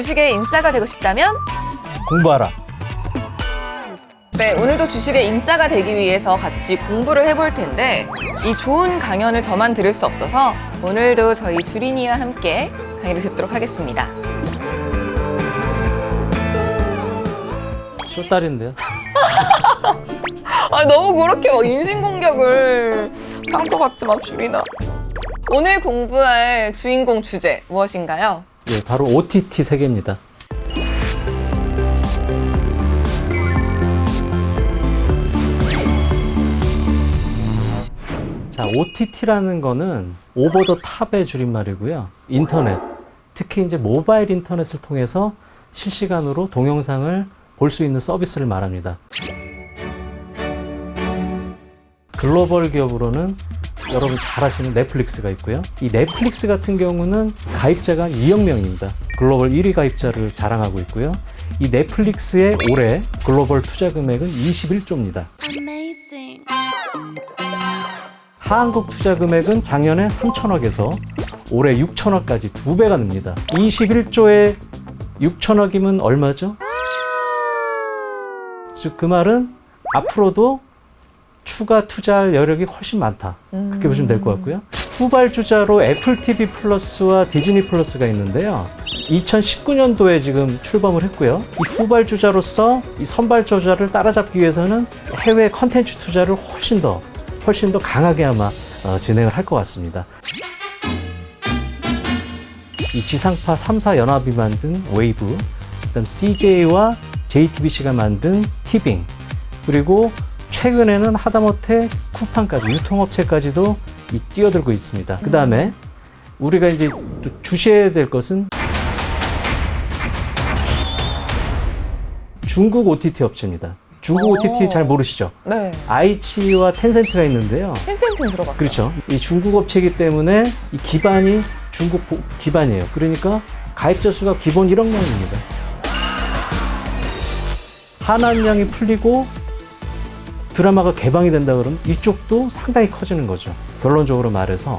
주식의 인싸가 되고 싶다면 공부하라. 네, 오늘도 주식의 인싸가 되기 위해서 같이 공부를 해볼 텐데 이 좋은 강연을 저만 들을 수 없어서 오늘도 저희 주린이와 함께 강의를 듣도록 하겠습니다. 쇼딸인데요. 아 너무 그렇게 막 인신공격을 상처받지 마 주린아. 오늘 공부할 주인공 주제 무엇인가요? 예, 바로 OTT 세계입니다. 자, OTT라는 거는 오버 더 탑의 줄임말이고요. 인터넷, 특히 이제 모바일 인터넷을 통해서 실시간으로 동영상을 볼 수 있는 서비스를 말합니다. 글로벌 기업으로는 여러분 잘 아시는 넷플릭스가 있고요. 이 넷플릭스 같은 경우는 가입자가 2억 명입니다. 글로벌 1위 가입자를 자랑하고 있고요. 이 넷플릭스의 올해 글로벌 투자 금액은 21조입니다. Amazing. 한국 투자 금액은 작년에 3천억에서 올해 6천억까지 두 배가 늡니다. 21조에 6천억이면 얼마죠? 즉 그 말은 앞으로도 추가 투자할 여력이 훨씬 많다. 그렇게 보시면 될 것 같고요. 후발주자로 애플 TV 플러스와 디즈니 플러스가 있는데요. 2019년도에 지금 출범을 했고요. 이 후발주자로서 이 선발주자를 따라잡기 위해서는 해외 컨텐츠 투자를 훨씬 더 훨씬 더 강하게 아마 어, 진행을 할 것 같습니다. 이 지상파 3사 연합이 만든 웨이브, 그다음 CJ와 JTBC가 만든 티빙, 그리고 최근에는 하다못해 쿠팡까지 유통업체까지도 이 뛰어들고 있습니다. 그 다음에 우리가 이제 또 주시해야 될 것은 중국 OTT 업체입니다. 중국 오. OTT 잘 모르시죠? 네, 아이치와 텐센트가 있는데요. 텐센트는 들어봤어요. 그렇죠. 이 중국 업체이기 때문에 이 기반이 중국 보- 기반이에요. 그러니까 가입자 수가 기본 1억 명입니다. 한한량이 풀리고 드라마가 개방이 된다 그러면 이쪽도 상당히 커지는 거죠. 결론적으로 말해서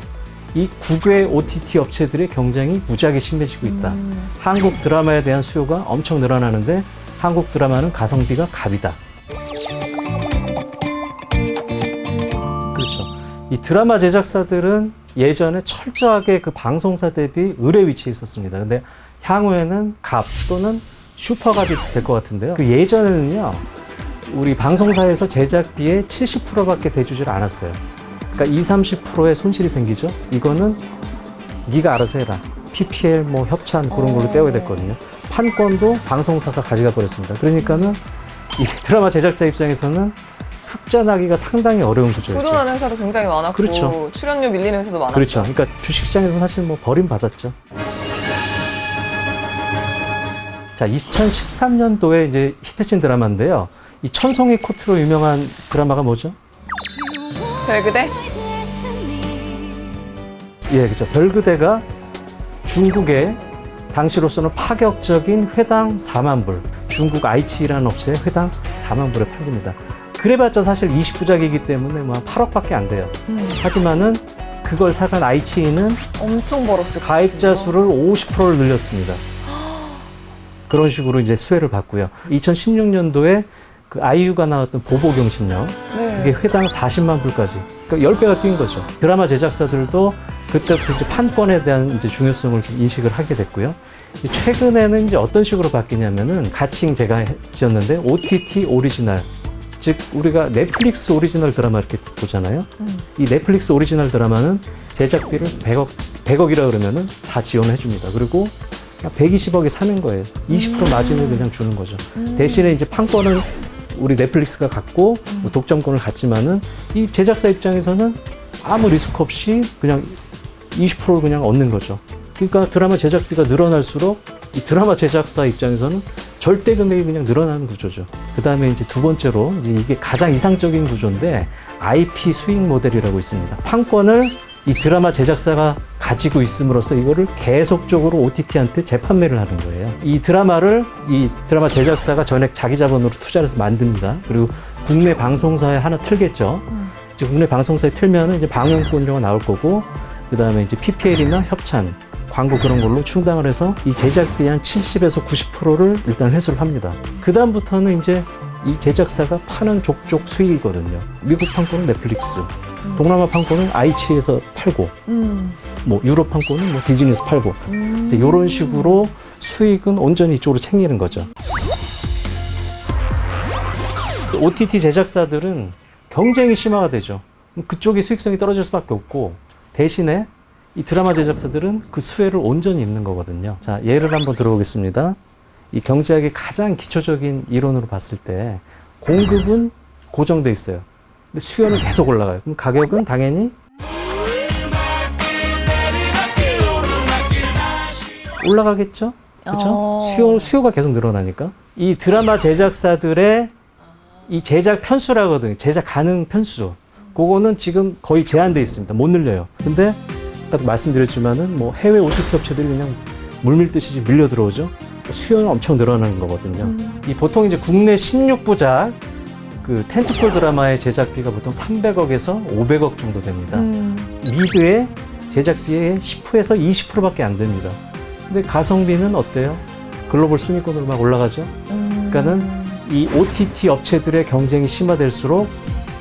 이 국외 OTT 업체들의 경쟁이 무지하게 심해지고 있다. 음. 한국 드라마에 대한 수요가 엄청 늘어나는데 한국 드라마는 가성비가 갑이다. 그렇죠. 이 드라마 제작사들은 예전에 철저하게 그 방송사 대비 의뢰 위치에 있었습니다. 근데 향후에는 갑 또는 슈퍼갑이 될 것 같은데요. 그 예전에는요, 우리 방송사에서 제작비의 70%밖에 대주질 않았어요. 그러니까 20, 30%의 손실이 생기죠. 이거는 네가 알아서 해라. PPL, 뭐 협찬 그런 걸로 어. 떼어야 됐거든요. 판권도 방송사가 가져가 버렸습니다. 그러니까는 이 드라마 제작자 입장에서는 흑자 나기가 상당히 어려운 구조였죠. 부도나는 회사도 굉장히 많았고 그렇죠. 출연료 밀리는 회사도 많았고 그렇죠. 그러니까 주식시장에서 사실 뭐 버림받았죠. 자, 2013년도에 이제 히트친 드라마인데요. 이 천송이 코트로 유명한 드라마가 뭐죠? 별그대 예, 그죠. 별그대가 중국의 당시로서는 파격적인 회당 4만 불, 중국 아이치라는 업체에 회당 4만 불에 팔립니다. 그래봤자 사실 29작이기 때문에 뭐 한 8억밖에 안 돼요. 음, 하지만은 그걸 사간 아이치는 엄청 벌었을 것 가입자. 수를 50%를 늘렸습니다. 그런 식으로 이제 수혜를 받고요. 2016년도에 그 아이유가 나왔던 보보경심령 네. 그게 회당 40만 불까지 그러니까 10배가 뛴 거죠. 드라마 제작사들도 그때부터 이제 판권에 대한 이제 중요성을 좀 인식을 하게 됐고요. 최근에는 이제 어떤 식으로 바뀌냐면은 가칭 제가 해- 지었는데 OTT 오리지널 즉 우리가 넷플릭스 오리지널 드라마 이렇게 보잖아요. 음. 이 넷플릭스 오리지널 드라마는 제작비를 100억 100억이라 그러면은 다 지원해 줍니다. 그리고 120억에 사는 거예요. 20% 마진을 그냥 주는 거죠. 음. 대신에 이제 판권은 우리 넷플릭스가 갖고 뭐 독점권을 갖지만은 이 제작사 입장에서는 아무 리스크 없이 그냥 20%를 그냥 얻는 거죠. 그러니까 드라마 제작비가 늘어날수록 이 드라마 제작사 입장에서는 절대 금액이 그냥 늘어나는 구조죠. 그 다음에 이제 두 번째로 이제 이게 가장 이상적인 구조인데 IP 수익 모델이라고 있습니다. 판권을 이 드라마 제작사가 가지고 있음으로써 이거를 계속적으로 OTT한테 재판매를 하는 거예요. 이 드라마를 이 드라마 제작사가 전액 자기 자본으로 투자를 해서 만듭니다. 그리고 국내 방송사에 하나 틀겠죠. 음. 이제 국내 방송사에 틀면은 이제 방영권료가 나올 거고, 그 다음에 이제 PPL이나 협찬, 광고 그런 걸로 충당을 해서 이 제작비 한 70에서 90%를 일단 회수를 합니다. 그 다음부터는 이제 이 제작사가 파는 족족 수익이거든요. 미국 판권은 넷플릭스, 동남아 판권은 아이치에서 팔고, 음. 뭐 유럽 판권은 뭐 디즈니에서 팔고, 음. 이런 식으로 수익은 온전히 이쪽으로 챙기는 거죠. OTT 제작사들은 경쟁이 심화가 되죠. 그쪽이 수익성이 떨어질 수밖에 없고 대신에 이 드라마 제작사들은 그 수혜를 온전히 입는 거거든요. 자, 예를 한번 들어보겠습니다. 이 경제학의 가장 기초적인 이론으로 봤을 때 공급은 고정돼 있어요. 근데 수요는 계속 올라가요. 그럼 가격은 당연히 올라가겠죠? 그렇죠? 어. 수요 수요가 계속 늘어나니까 이 드라마 제작사들의 이 제작 편수라거든요. 제작 가능 편수. 그거는 지금 거의 제한돼 있습니다. 못 늘려요. 근데 아까 말씀드렸지만은 뭐 해외 OTT 업체들이 그냥 물밀듯이 밀려 들어오죠. 수요는 엄청 늘어나는 거거든요. 이 보통 이제 국내 16부작 그 텐트폴 드라마의 제작비가 보통 300억에서 500억 정도 됩니다. 음. 미드의 제작비의 10%에서 20%밖에 안 됩니다. 근데 가성비는 어때요? 글로벌 순위권으로 막 올라가죠. 음. 그러니까는 이 OTT 업체들의 경쟁이 심화될수록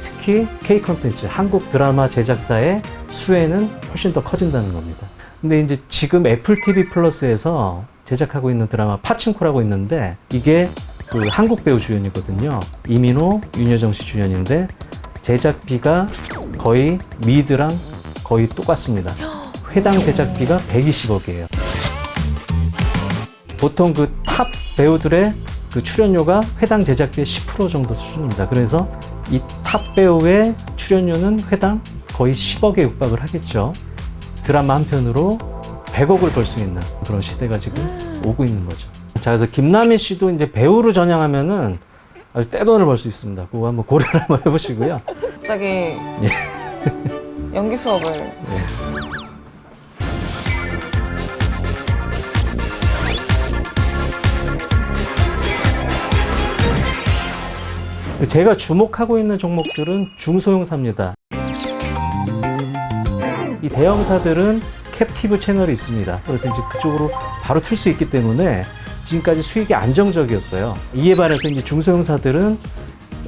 특히 K 컨텐츠, 한국 드라마 제작사의 수혜는 훨씬 더 커진다는 겁니다. 근데 이제 지금 애플 TV 플러스에서 제작하고 있는 드라마 파친코라고 있는데 이게 그 한국 배우 주연이거든요. 이민호, 윤여정 씨 주연인데 제작비가 거의 미드랑 거의 똑같습니다. 회당 제작비가 120억이에요. 보통 그 탑 배우들의 그 출연료가 회당 제작비의 10% 정도 수준입니다. 그래서 이 탑 배우의 출연료는 회당 거의 10억에 육박을 하겠죠. 드라마 한 편으로 100억을 벌 수 있는 그런 시대가 지금 오고 있는 거죠. 자, 그래서 김남희 씨도 이제 배우로 전향하면은 아주 떼돈을 벌 수 있습니다. 그거 한번 고려를 한번 해보시고요. 갑자기 예. 연기 수업을 제가 주목하고 있는 종목들은 중소형사입니다. 이 대형사들은 캡티브 채널이 있습니다. 그래서 이제 그쪽으로 바로 틀 수 있기 때문에 지금까지 수익이 안정적이었어요. 이에 반해서 이제 중소형사들은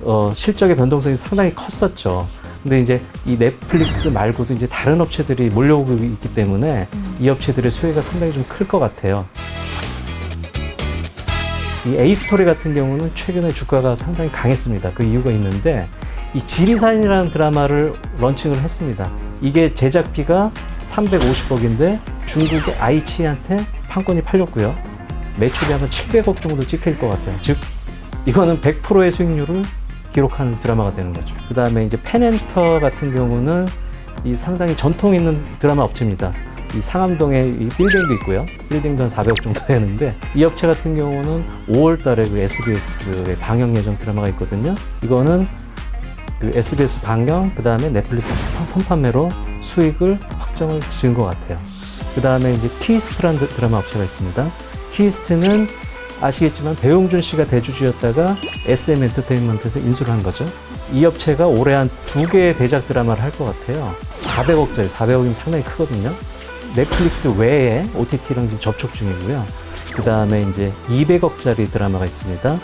어, 실적의 변동성이 상당히 컸었죠. 근데 이제 이 넷플릭스 말고도 이제 다른 업체들이 몰려오고 있기 때문에 이 업체들의 수혜가 상당히 좀 클 것 같아요. 이 에이스토리 같은 경우는 최근에 주가가 상당히 강했습니다. 그 이유가 있는데 이 지리산이라는 드라마를 런칭을 했습니다. 이게 제작비가 350억인데 중국의 아이치한테 판권이 팔렸고요. 매출이 아마 700억 정도 찍힐 것 같아요. 즉 이거는 100%의 수익률을 기록하는 드라마가 되는 거죠. 그 다음에 이제 펜엔터 같은 경우는 이 상당히 전통 있는 드라마 업체입니다. 이 상암동에 이 빌딩도 있고요. 빌딩도 한 400억 정도 되는데 이 업체 같은 경우는 5월 달에 그 SBS의 방영 예정 드라마가 있거든요. 이거는 그 SBS 방영, 그 다음에 넷플릭스 선판매로 수익을 확정을 지은 것 같아요. 그 다음에 이제 키스트라는 드- 드라마 업체가 있습니다. 키스트는 아시겠지만 배용준 씨가 대주주였다가 SM 엔터테인먼트에서 인수를 한 거죠. 이 업체가 올해 한 두 개의 대작 드라마를 할 것 같아요. 400억짜리, 400억이면 상당히 크거든요. 넷플릭스 외에 OTT랑 지금 접촉 중이고요. 그 다음에 이제 200억짜리 드라마가 있습니다.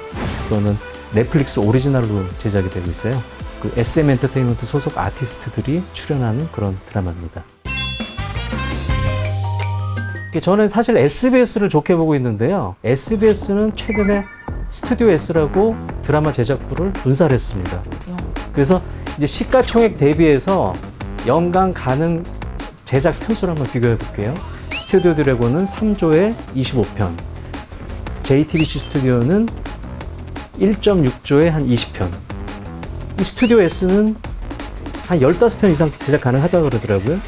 그거는 넷플릭스 오리지널로 제작이 되고 있어요. 그 SM 엔터테인먼트 소속 아티스트들이 출연하는 그런 드라마입니다. 이게 저는 사실 SBS를 좋게 보고 있는데요. SBS는 최근에 스튜디오 S라고 드라마 제작부를 분사를 했습니다. 그래서 이제 시가총액 대비해서 연간 가능 제작 편수를 한번 비교해 볼게요. 스튜디오 드래곤은 3조에 25편, JTBC 스튜디오는 1.6조에 한 20편, 이 스튜디오 S는 한 15편 이상 제작 가능하다고 그러더라고요.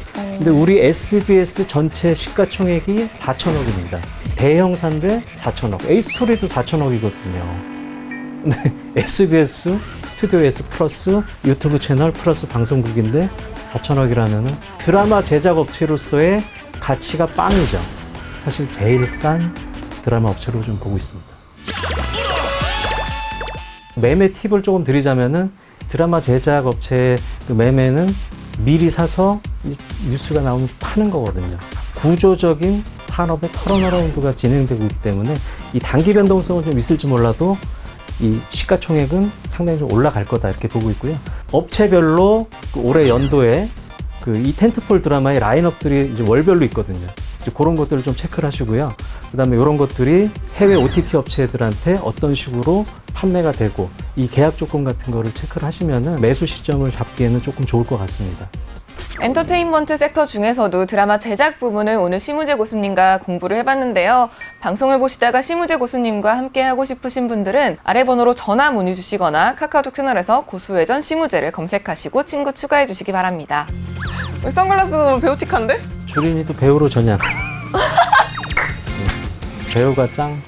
근데 우리 SBS 전체 시가총액이 4천억입니다. 대형사인데 4천억. 에이스토리도 4천억이거든요. 근데 SBS, 스튜디오 S 플러스 유튜브 채널 플러스 방송국인데 4천억이라면 드라마 제작 업체로서의 가치가 빵이죠. 사실 제일 싼 드라마 업체로 좀 보고 있습니다. 매매 팁을 조금 드리자면은 드라마 제작 업체의 그 매매는 미리 사서 이 뉴스가 나오면 파는 거거든요. 구조적인 산업의 털어나라운드가 진행되고 있기 때문에 이 단기 변동성은 좀 있을지 몰라도 이 시가총액은 상당히 좀 올라갈 거다 이렇게 보고 있고요. 업체별로 그 올해 연도에 그 이 텐트폴 드라마의 라인업들이 이제 월별로 있거든요. 이제 그런 것들을 좀 체크를 하시고요. 그다음에 이런 것들이 해외 OTT 업체들한테 어떤 식으로 판매가 되고 이 계약 조건 같은 거를 체크를 하시면은 매수 시점을 잡기에는 조금 좋을 것 같습니다. 엔터테인먼트 섹터 중에서도 드라마 제작 부분을 오늘 심우재 고수님과 공부를 해봤는데요. 방송을 보시다가 심우재 고수님과 함께 하고 싶으신 분들은 아래 번호로 전화 문의 주시거나 카카오톡 채널에서 고수회전 심우재를 검색하시고 친구 추가해 주시기 바랍니다. 우리 선글라스 너무 배우틱한데? 주린이도 배우로 전향. 네. 배우가 짱.